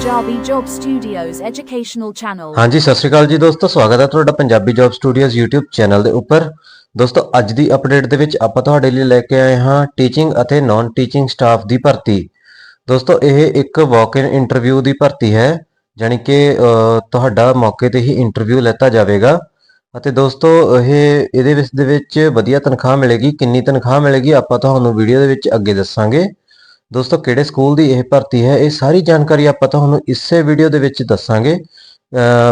Punjabi Job Studios educational channel. ਹਾਂਜੀ, ਸਤਿ ਸ਼੍ਰੀ ਅਕਾਲ ਜੀ ਦੋਸਤੋ, ਸਵਾਗਤ ਹੈ ਤੁਹਾਡਾ Punjabi job studios YouTube channel ਦੇ ਉੱਪਰ। ਦੋਸਤੋ, ਅੱਜ ਦੀ ਅਪਡੇਟ ਦੇ ਵਿੱਚ ਆਪਾਂ ਤੁਹਾਡੇ ਲਈ ਲੈ ਕੇ ਆਏ ਹਾਂ ਟੀਚਿੰਗ ਅਤੇ ਨਾਨ ਟੀਚਿੰਗ ਸਟਾਫ ਦੀ ਭਰਤੀ। ਦੋਸਤੋ, ਇਹ ਇੱਕ ਵਾਕ ਇਨ ਇੰਟਰਵਿਊ ਦੀ ਭਰਤੀ ਹੈ, ਜਾਣੀ ਕਿ ਤੁਹਾਡਾ ਮੌਕੇ ਤੇ ਹੀ ਇੰਟਰਵਿਊ ਲੈਤਾ ਜਾਵੇਗਾ। ਅਤੇ ਦੋਸਤੋ, ਇਹ, ਇਹਦੇ ਵਿੱਚ ਦੇ ਵਿੱਚ ਵਧੀਆ ਤਨਖਾਹ ਮਿਲੇਗੀ। ਕਿੰਨੀ ਤਨਖਾਹ ਮਿਲੇਗੀ, ਆਪਾਂ ਤੁਹਾਨੂੰ ਵੀਡੀਓ ਦੇ ਵਿੱਚ ਅੱਗੇ ਦੱਸਾਂਗੇ। ਦੋਸਤੋ ਕਿਹੜੇ ਸਕੂਲ ਦੀ ਇਹ ਭਰਤੀ ਹੈ ਇਹ ਸਾਰੀ ਜਾਣਕਾਰੀ ਆਪਾਂ ਤੁਹਾਨੂੰ ਇਸੇ ਵੀਡੀਓ ਦੇ ਵਿੱਚ ਦੱਸਾਂਗੇ।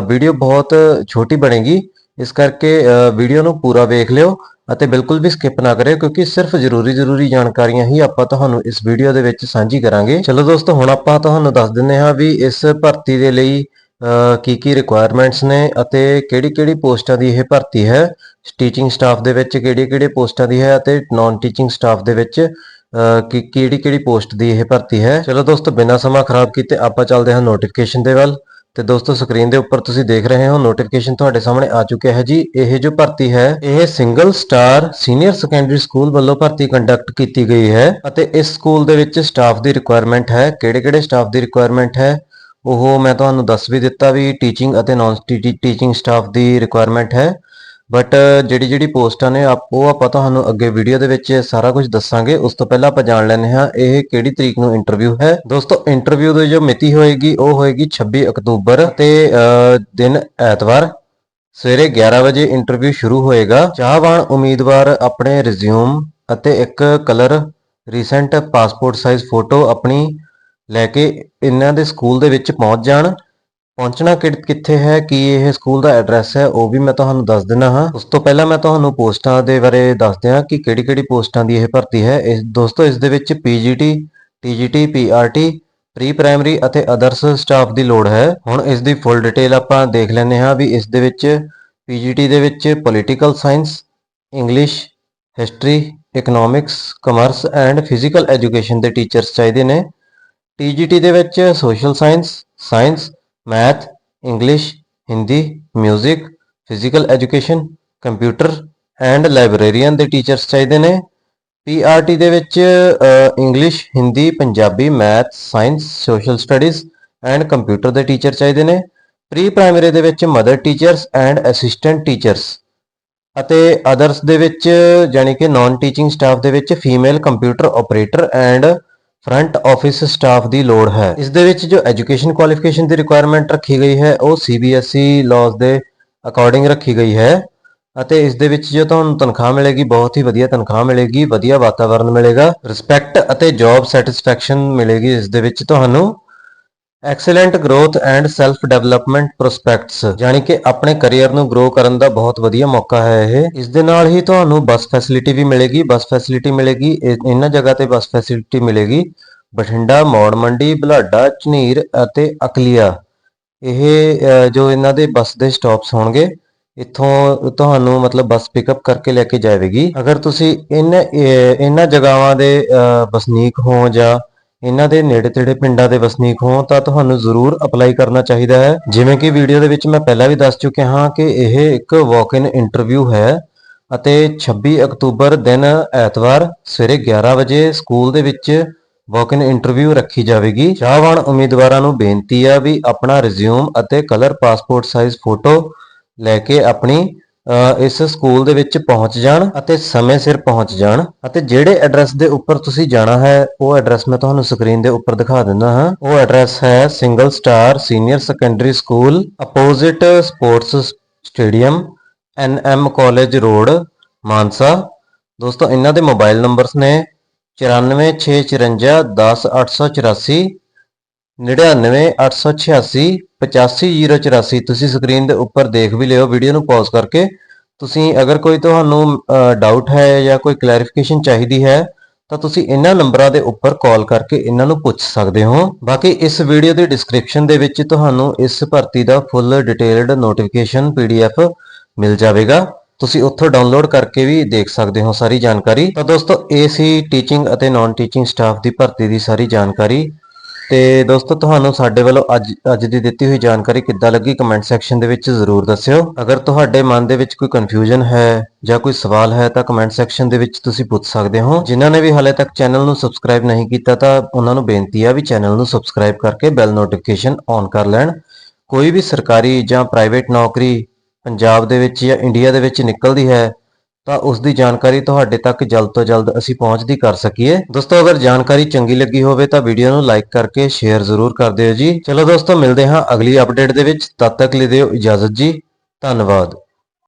ਵੀਡੀਓ ਬਹੁਤ ਛੋਟੀ ਬਣੇਗੀ ਇਸ ਕਰਕੇ ਵੀਡੀਓ ਨੂੰ ਪੂਰਾ ਵੇਖ ਲਿਓ ਅਤੇ ਬਿਲਕੁਲ ਵੀ ਸਕਿਪ ਨਾ ਕਰਿਓ ਕਿਉਂਕਿ ਸਿਰਫ ਜ਼ਰੂਰੀ ਜ਼ਰੂਰੀ ਜਾਣਕਾਰੀਆਂ ਹੀ ਆਪਾਂ ਤੁਹਾਨੂੰ ਇਸ ਵੀਡੀਓ ਦੇ ਵਿੱਚ ਸਾਂਝੀ ਕਰਾਂਗੇ। ਚਲੋ ਦੋਸਤੋ ਹੁਣ ਆਪਾਂ ਤੁਹਾਨੂੰ ਦੱਸ ਦਿੰਦੇ ਹਾਂ ਵੀ ਇਸ ਭਰਤੀ ਦੇ ਲਈ ਅ, ਕੀ ਕੀ ਰਿਕੁਆਇਰਮੈਂਟਸ ਨੇ ਅਤੇ ਕਿਹੜੀ ਕਿਹੜੀ ਪੋਸਟਾਂ ਦੀ ਇਹ ਭਰਤੀ ਹੈ। ਟੀਚਿੰਗ ਸਟਾਫ ਦੇ ਵਿੱਚ ਕਿਹੜੀ ਕਿਹੜੀ ਪੋਸਟਾਂ ਦੀ ਹੈ ਅਤੇ ਨਾਨ ਟੀਚਿੰਗ ਸਟਾਫ ਦੇ ਵਿੱਚ ਕਿ ਕਿਹੜੀ ਕਿਹੜੀ ਪੋਸਟ ਦੀ ਇਹ ਭਰਤੀ ਹੈ। ਚਲੋ ਦੋਸਤੋ, ਬਿਨਾਂ ਸਮਾਂ ਖਰਾਬ ਕੀਤੇ ਆਪਾਂ ਚੱਲਦੇ ਹਾਂ ਨੋਟੀਫਿਕੇਸ਼ਨ ਦੇ ਵੱਲ। ਤੇ ਦੋਸਤੋ ਸਕਰੀਨ ਦੇ ਉੱਪਰ ਤੁਸੀਂ ਦੇਖ ਰਹੇ ਹੋ ਨੋਟੀਫਿਕੇਸ਼ਨ ਤੁਹਾਡੇ ਸਾਹਮਣੇ ਆ ਚੁੱਕਿਆ ਹੈ ਜੀ। ਇਹ ਜੋ ਭਰਤੀ ਹੈ, ਇਹ single star senior secondary school ਵੱਲੋਂ ਭਰਤੀ ਕੰਡਕਟ ਕੀਤੀ ਗਈ ਹੈ ਅਤੇ ਇਸ ਸਕੂਲ ਦੇ ਵਿੱਚ ਸਟਾਫ ਦੀ ਰਿਕੁਆਇਰਮੈਂਟ ਹੈ। ਕਿਹੜੇ-ਕਿਹੜੇ ਸਟਾਫ ਦੀ ਰਿਕੁਆਇਰਮੈਂਟ ਹੈ, ਉਹ ਮੈਂ ਤੁਹਾਨੂੰ ਦੱਸ ਵੀ ਦਿੱਤਾ ਵੀ ਟੀਚਿੰਗ ਅਤੇ ਨਾਨ ਟੀਚਿੰਗ ਸਟਾਫ ਦੀ ਰਿਕੁਆਇਰਮੈਂਟ ਹੈ। ਬਟ ਜਿਹੜੀ ਜਿਹੜੀ ਪੋਸਟਾਂ ਨੇ, ਆਪ, ਉਹ ਆਪਾਂ ਤੁਹਾਨੂੰ ਅੱਗੇ ਵੀਡੀਓ ਦੇ ਵਿੱਚ ਸਾਰਾ ਕੁਝ ਦੱਸਾਂਗੇ। ਉਸ ਤੋਂ ਪਹਿਲਾਂ ਆਪਾਂ ਜਾਣ ਲੈਂਦੇ ਹਾਂ, ਇਹ ਕਿਹੜੀ ਤਰੀਕ ਨੂੰ ਇੰਟਰਵਿਊ ਹੈ? ਦੋਸਤੋ ਇੰਟਰਵਿਊ ਦੀ ਜੋ ਮਿਤੀ ਹੋਏਗੀ, ਉਹ ਹੋਏਗੀ 26 ਅਕਤੂਬਰ ਤੇ ਦਿਨ ਐਤਵਾਰ। ਸਵੇਰੇ 11 ਵਜੇ ਇੰਟਰਵਿਊ ਸ਼ੁਰੂ ਹੋਏਗਾ। ਚਾਹਵਾਨ ਉਮੀਦਵਾਰ ਆਪਣੇ ਰਿਜ਼ਿਊਮ ਅਤੇ ਇੱਕ colour recent passport size photo ਆਪਣੀ ਲੈ ਕੇ ਇਹਨਾਂ ਦੇ ਸਕੂਲ ਦੇ ਵਿੱਚ ਪਹੁੰਚ ਜਾਣ। ਪਹੁੰਚਣਾ ਕਿ- ਕਿੱਥੇ ਹੈ, ਕੀ ਇਹ ਸਕੂਲ ਦਾ ਐਡਰੈਸ ਹੈ, ਉਹ ਵੀ ਮੈਂ ਤੁਹਾਨੂੰ ਦੱਸ ਦਿੰਦਾ ਹਾਂ। ਉਸ ਤੋਂ ਪਹਿਲਾਂ ਮੈਂ ਤੁਹਾਨੂੰ ਪੋਸਟਾਂ ਦੇ ਬਾਰੇ ਦੱਸ ਦਿਆਂ ਕਿ ਕਿਹੜੀ-ਕਿਹੜੀ ਪੋਸਟਾਂ ਦੀ ਇਹ ਭਰਤੀ ਹੈ। ਇਸ, ਦੋਸਤੋ, ਇਸ ਦੇ ਵਿੱਚ P G T, T G T, P R T pre primary ਅਤੇ ਅਦਰਸ ਸਟਾਫ ਦੀ ਲੋੜ ਹੈ। ਹੁਣ ਇਸ ਦੀ ਫੁੱਲ ਡਿਟੇਲ ਆਪਾਂ ਦੇਖ ਲੈਂਦੇ ਹਾਂ ਵੀ ਇਸ ਦੇ ਵਿੱਚ ਪੀਜੀਟੀ ਦੇ ਵਿੱਚ political science, English, history, economics, commerce and physical education ਦੇ ਟੀਚਰਸ ਚਾਹੀਦੇ ਨੇ। ਟੀਜੀਟੀ ਦੇ ਵਿੱਚ social science science math English Hindi 뮤직 physical education computer and librarian ਦੇ ਟੀਚਰਸ ਚਾਹੀਦੇ ਨੇ। ਪੀਆਰਟੀ ਦੇ ਵਿੱਚ English Hindi Punjabi math science social studies and computer ਦੇ ਟੀਚਰ ਚਾਹੀਦੇ ਨੇ। ਪ੍ਰੀ ਪ੍ਰਾਇਮਰੀ ਦੇ ਵਿੱਚ mother teachers and assistant teachers ਅਤੇ ਅਦਰਸ ਦੇ ਵਿੱਚ ਜਾਨੀ ਕਿ ਨਾਨ ਟੀਚਿੰਗ ਸਟਾਫ ਦੇ ਵਿੱਚ female computer operator and front office staff ਦੀ ਲੋੜ ਹੈ। ਇਸ ਦੇ ਵਿੱਚ ਜੋ ਐਜੂਕੇਸ਼ਨ ਕੁਆਲੀਫਿਕੇਸ਼ਨ ਦੀ ਰਿਕੁਆਇਰਮੈਂਟ ਰੱਖੀ ਗਈ ਹੈ, ਉਹ CBSE ਲਾਜ਼ ਦੇ ਅਕੋਰਡਿੰਗ ਰੱਖੀ ਗਈ ਹੈ ਅਤੇ ਇਸ ਦੇ ਵਿੱਚ ਜੋ ਤੁਹਾਨੂੰ ਤਨਖਾਹ ਮਿਲੇਗੀ, ਬਹੁਤ ਹੀ ਵਧੀਆ ਤਨਖਾਹ ਮਿਲੇਗੀ, ਵਧੀਆ ਵਾਤਾਵਰਣ ਮਿਲੇਗਾ ਰਿਸਪੈਕਟ ਅਤੇ ਜੌਬ ਸੈਟੀਸਫੈਕਸ਼ਨ ਮਿਲੇਗੀ ਇਸ ਦੇ ਵਿੱਚ ਤੁਹਾਨੂੰ। Excellent growth and self development prospects ਯਾਨੀ ਕਿ ਆਪਣੇ ਕੈਰੀਅਰ ਨੂੰ ਗਰੋ ਕਰਨ ਦਾ ਬਹੁਤ ਵਧੀਆ ਮੌਕਾ ਹੈ ਇਹ। ਇਸ ਦੇ ਨਾਲ ਹੀ ਤੁਹਾਨੂੰ ਬੱਸ ਫੈਸਿਲਿਟੀ ਵੀ ਮਿਲੇਗੀ, ਬੱਸ ਫੈਸਿਲਿਟੀ ਮਿਲੇਗੀ ਇਹਨਾਂ ਜਗ੍ਹਾ ਤੇ ਬੱਸ ਫੈਸਿਲਿਟੀ ਮਿਲੇਗੀ। ਬਠਿੰਡਾ, ਮੌੜ ਮੰਡੀ, ਬੁਲਾਡਾ, ਝਨੀਰ ਅਤੇ ਅਕਲੀਆ। ਇਹ ਜੋ ਇਹਨਾਂ ਦੇ ਬੱਸ ਦੇ ਸਟਾਪਸ ਹੋਣਗੇ, ਇੱਥੋਂ ਤੁਹਾਨੂੰ ਮਤਲਬ ਬੱਸ ਪਿਕਅਪ ਕਰਕੇ ਲੈ ਕੇ ਜਾਵੇਗੀ। ਅਗਰ ਤੁਸੀਂ ਇਹਨਾਂ ਇਹਨਾਂ ਜਗ੍ਹਾਵਾਂ ਦੇ ਵਸਨੀਕ ਹੋ ਜਾਂ ਇਹਨਾਂ ਦੇ ਨੇੜੇ ਤੇੜੇ ਪਿੰਡਾਂ ਦੇ ਵਸਨੀਕ ਹੋ ਤਾਂ ਤੁਹਾਨੂੰ ਜ਼ਰੂਰ ਅਪਲਾਈ ਕਰਨਾ ਚਾਹੀਦਾ ਹੈ। ਜਿਵੇਂ ਕਿ ਵੀਡੀਓ ਦੇ ਵਿੱਚ ਮੈਂ ਪਹਿਲਾਂ ਵੀ ਦੱਸ ਚੁੱਕਿਆ ਹਾਂ ਕਿ ਇਹ ਇੱਕ ਵਾਕ ਇਨ ਇੰਟਰਵਿਊ ਹੈ ਅਤੇ 26 ਅਕਤੂਬਰ ਦਿਨ ਐਤਵਾਰ ਸਵੇਰੇ 11 ਵਜੇ ਸਕੂਲ ਦੇ ਵਿੱਚ ਵਾਕ ਇਨ ਇੰਟਰਵਿਊ ਰੱਖੀ ਜਾਵੇਗੀ। ਚਾਹਵਾਨ ਉਮੀਦਵਾਰਾਂ ਨੂੰ ਬੇਨਤੀ ਆ ਵੀ ਆਪਣਾ ਰਿਜ਼ਿਊਮ ਅਤੇ ਕਲਰ ਪਾਸਪੋਰਟ ਸਾਈਜ਼ ਫੋਟੋ ਲੈ ਕੇ ਆਪਣੀ ਇਸ ਸਕੂਲ ਦੇ ਵਿੱਚ ਪਹੁੰਚ ਜਾਣ ਅਤੇ ਸਮੇਂ ਸਿਰ ਪਹੁੰਚ ਜਾਣ ਅਤੇ ਜਿਹੜੇ ਐਡਰੈਸ ਦੇ ਉੱਪਰ ਤੁਸੀਂ ਜਾਣਾ ਹੈ, ਉਹ ਐਡਰੈਸ ਮੈਂ ਤੁਹਾਨੂੰ ਸਕਰੀਨ ਦੇ ਉੱਪਰ ਦਿਖਾ ਦਿੰਦਾ ਹਾਂ। ਉਹ ਐਡਰੈਸ ਹੈ single star senior secondary school opposite sports stadium N M college road Mansa. ਦੋਸਤੋ, ਇਹਨਾਂ ਦੇ ਮੋਬਾਈਲ ਨੰਬਰਸ ਨੇ 94654 10884 99886 85084 ਤੁਸੀਂ ਸਕਰੀਨ ਦੇ ਉੱਪਰ ਦੇਖ ਵੀ ਲਿਓ ਵੀਡੀਓ ਨੂੰ ਪੌਜ਼ ਕਰਕੇ। ਤੁਸੀਂ ਅਗਰ ਕੋਈ ਤੁਹਾਨੂੰ ਡਾਊਟ ਹੈ ਜਾਂ ਕੋਈ ਕਲੈਰੀਫਿਕੇਸ਼ਨ ਚਾਹੀਦੀ ਹੈ, ਤਾਂ ਤੁਸੀਂ ਇਹਨਾਂ ਨੰਬਰਾਂ ਦੇ ਉੱਪਰ ਕਾਲ ਕਰਕੇ ਇਹਨਾਂ ਨੂੰ ਪੁੱਛ ਸਕਦੇ ਹੋ। ਬਾਕੀ ਇਸ ਵੀਡੀਓ ਦੇ ਡਿਸਕ੍ਰਿਪਸ਼ਨ ਦੇ ਵਿੱਚ ਤੁਹਾਨੂੰ ਇਸ ਭਰਤੀ ਦਾ ਫੁੱਲ ਡਿਟੇਲਡ ਨੋਟੀਫਿਕੇਸ਼ਨ ਪੀਡੀਐਫ ਮਿਲ ਜਾਵੇਗਾ। ਤੁਸੀਂ ਉੱਥੋਂ ਡਾਊਨਲੋਡ ਕਰਕੇ ਵੀ ਦੇਖ ਸਕਦੇ ਹੋ ਸਾਰੀ ਜਾਣਕਾਰੀ। ਤਾਂ ਦੋਸਤੋ, ਇਹ ਸੀ ਟੀਚਿੰਗ ਅਤੇ ਨਾਨ ਟੀਚਿੰਗ ਸਟਾਫ ਦੀ ਭਰਤੀ ਦੀ ਸਾਰੀ ਜਾਣਕਾਰੀ। ਤੇ ਦੋਸਤੋ, ਤੁਹਾਨੂੰ ਸਾਡੇ ਵੱਲੋਂ ਅੱਜ ਅੱਜ ਦੀ ਦਿੱਤੀ ਹੋਈ ਜਾਣਕਾਰੀ ਕਿੱਦਾਂ ਲੱਗੀ ਕਮੈਂਟ ਸੈਕਸ਼ਨ ਦੇ ਵਿੱਚ ਜ਼ਰੂਰ ਦੱਸਿਓ। ਅਗਰ ਤੁਹਾਡੇ ਮਨ ਦੇ ਵਿੱਚ ਕੋਈ ਕਨਫਿਊਜ਼ਨ ਹੈ ਜਾਂ ਕੋਈ ਸਵਾਲ ਹੈ, ਤਾਂ ਕਮੈਂਟ ਸੈਕਸ਼ਨ ਦੇ ਵਿੱਚ ਤੁਸੀਂ ਪੁੱਛ ਸਕਦੇ ਹੋ। ਜਿਨ੍ਹਾਂ ਨੇ ਵੀ ਹਾਲੇ ਤੱਕ ਚੈਨਲ ਨੂੰ ਸਬਸਕ੍ਰਾਈਬ ਨਹੀਂ ਕੀਤਾ, ਤਾਂ ਉਹਨਾਂ ਨੂੰ ਬੇਨਤੀ ਆ ਵੀ ਚੈਨਲ ਨੂੰ ਸਬਸਕ੍ਰਾਈਬ ਕਰਕੇ ਬੈਲ ਨੋਟੀਫਿਕੇਸ਼ਨ ਔਨ ਕਰ ਲੈਣ। ਕੋਈ ਵੀ ਸਰਕਾਰੀ ਜਾਂ ਪ੍ਰਾਈਵੇਟ ਨੌਕਰੀ ਪੰਜਾਬ ਦੇ ਵਿੱਚ ਜਾਂ ਇੰਡੀਆ ਦੇ ਵਿੱਚ ਨਿਕਲਦੀ ਹੈ ਤਾਂ ਉਸ ਦੀ ਜਾਣਕਾਰੀ ਤੁਹਾਡੇ ਤੱਕ ਜਲਦ ਤੋਂ ਜਲਦ ਅਸੀਂ ਪਹੁੰਚਦੀ ਕਰ ਸਕੀਏ। ਦੋਸਤੋ, ਅਗਰ ਜਾਣਕਾਰੀ ਚੰਗੀ ਲੱਗੀ ਹੋਵੇ ਤਾਂ ਵੀਡੀਓ ਨੂੰ ਲਾਈਕ ਕਰਕੇ ਸ਼ੇਅਰ ਜ਼ਰੂਰ ਕਰ ਦਿਓ ਜੀ। ਚਲੋ ਦੋਸਤੋ, ਮਿਲਦੇ ਹਾਂ ਅਗਲੀ ਅਪਡੇਟ ਦੇ ਵਿੱਚ। ਤਦ ਤੱਕ ਲਈ ਦਿਓ ਇਜਾਜ਼ਤ ਜੀ। ਧੰਨਵਾਦ।